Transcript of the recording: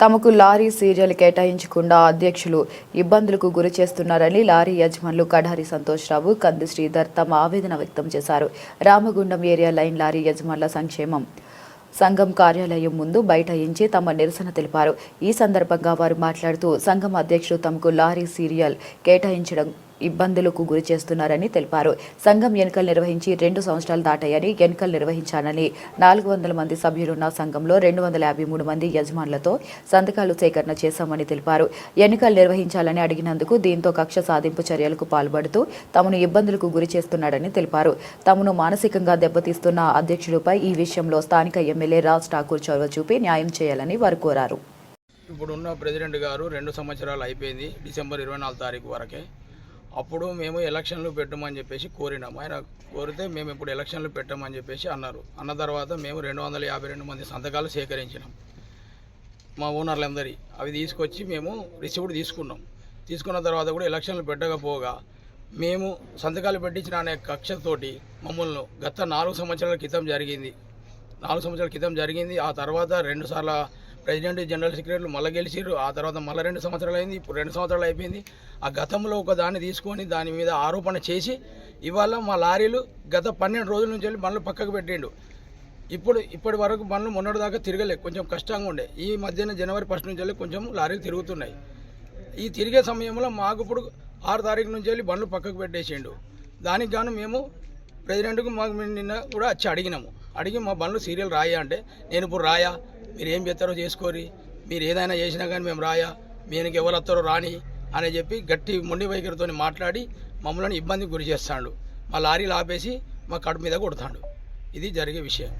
తమకు lorry serial కేటాయించకుండా అధ్యక్షులు ఇబ్బందులకు గురి చేస్తున్నారని లారీ యజమానులు కడారి సంతోష్రావు కంది శ్రీధర్ తమ ఆవేదన వ్యక్తం చేశారు. రామగుండం ఏరియా లైన్ లారీ యజమానుల సంక్షేమం సంఘం కార్యాలయం ముందు బైఠాయించి తమ నిరసన తెలిపారు. ఈ సందర్భంగా వారు మాట్లాడుతూ సంఘం అధ్యక్షుడు తమకు లారీ సీరియల్ కేటాయించడం ఇబ్బందులకు గురి చేస్తున్నారని తెలిపారు. సంఘం ఎన్నికలు నిర్వహించి రెండు సంవత్సరాలు దాటాయని ఎన్నికలు నిర్వహించాలని నాలుగు వందల మంది సభ్యులున్న సంఘంలో రెండు వందల యాభై మూడు మంది యజమానులతో సంతకాలు సేకరణ చేశామని తెలిపారు. ఎన్నికలు నిర్వహించాలని అడిగినందుకు దీంతో కక్ష సాధింపు చర్యలకు పాల్పడుతూ తమను ఇబ్బందులకు గురి చేస్తున్నాడని తెలిపారు. తమను మానసికంగా దెబ్బతీస్తున్న అధ్యక్షుడిపై ఈ విషయంలో స్థానిక ఎమ్మెల్యే రాజ్ ఠాకూర్ చొరవ చూపి న్యాయం చేయాలని వారు కోరారు. ఇప్పుడున్న ప్రెసిడెంట్ గారు రెండు సంవత్సరాలు అయిపోయింది డిసెంబర్ ఇరవై నాలుగు తారీఖు వరకే. అప్పుడు మేము ఎలక్షన్లు పెట్టమని చెప్పేసి కోరినాం ఆయన కోరితే మేము ఇప్పుడు ఎలక్షన్లు పెట్టమని చెప్పేసి అన్నారు. అన్న తర్వాత మేము రెండు వందల యాభై రెండు మంది సంతకాలు సేకరించినాం. మా ఓనర్లందరి అవి తీసుకొచ్చి మేము రిసీవ్డ్ తీసుకున్నాం. తీసుకున్న తర్వాత కూడా ఎలక్షన్లు పెట్టకపోగా మేము సంతకాలు పెట్టించిన అనే కక్షతోటి మమ్మల్ని గత నాలుగు సంవత్సరాల క్రితం జరిగింది. నాలుగు సంవత్సరాల క్రితం జరిగింది. ఆ తర్వాత రెండు సార్ల ప్రెసిడెంట్ జనరల్ సెక్రటరీలు మళ్ళీ గెలిచిర్రు. ఆ తర్వాత మళ్ళీ రెండు సంవత్సరాలు అయింది. ఇప్పుడు రెండు సంవత్సరాలు అయిపోయింది. ఆ గతంలో ఒక దాన్ని తీసుకొని దాని మీద ఆరోపణ చేసి ఇవాళ మా లారీలు గత పన్నెండు రోజుల నుంచి వెళ్ళి బండ్లు పక్కకు పెట్టిండు. ఇప్పుడు ఇప్పటి వరకు బండ్లు మొన్నటి దాకా తిరగలే. కొంచెం కష్టంగా ఉండే. ఈ మధ్యన జనవరి ఫస్ట్ నుంచి వెళ్ళి కొంచెం లారీలు తిరుగుతున్నాయి. ఈ తిరిగే సమయంలో మాకు ఇప్పుడు ఆరు తారీఖు నుంచి వెళ్ళి బండ్లు పక్కకు పెట్టేసిండు. దానికి గాను మేము ప్రెసిడెంట్కు మాకు నిన్న కూడా వచ్చి అడిగినాము. అడిగి మా బండ్లు సీరియల్ రాయా అంటే నేను ఇప్పుడు రాయా? మీరు ఏం చేస్తారో చేసుకోరి. మీరు ఏదైనా చేసినా కానీ మేము రాయా. మీకు ఎవరు వస్తారో రాని అని చెప్పి గట్టి మొండి వైఖరితో మాట్లాడి మమ్మల్ని ఇబ్బందికి గురి చేస్తాడు. మా లారీలు ఆపేసి మా కడుపు మీద కొడతాడు. ఇది జరిగే విషయం.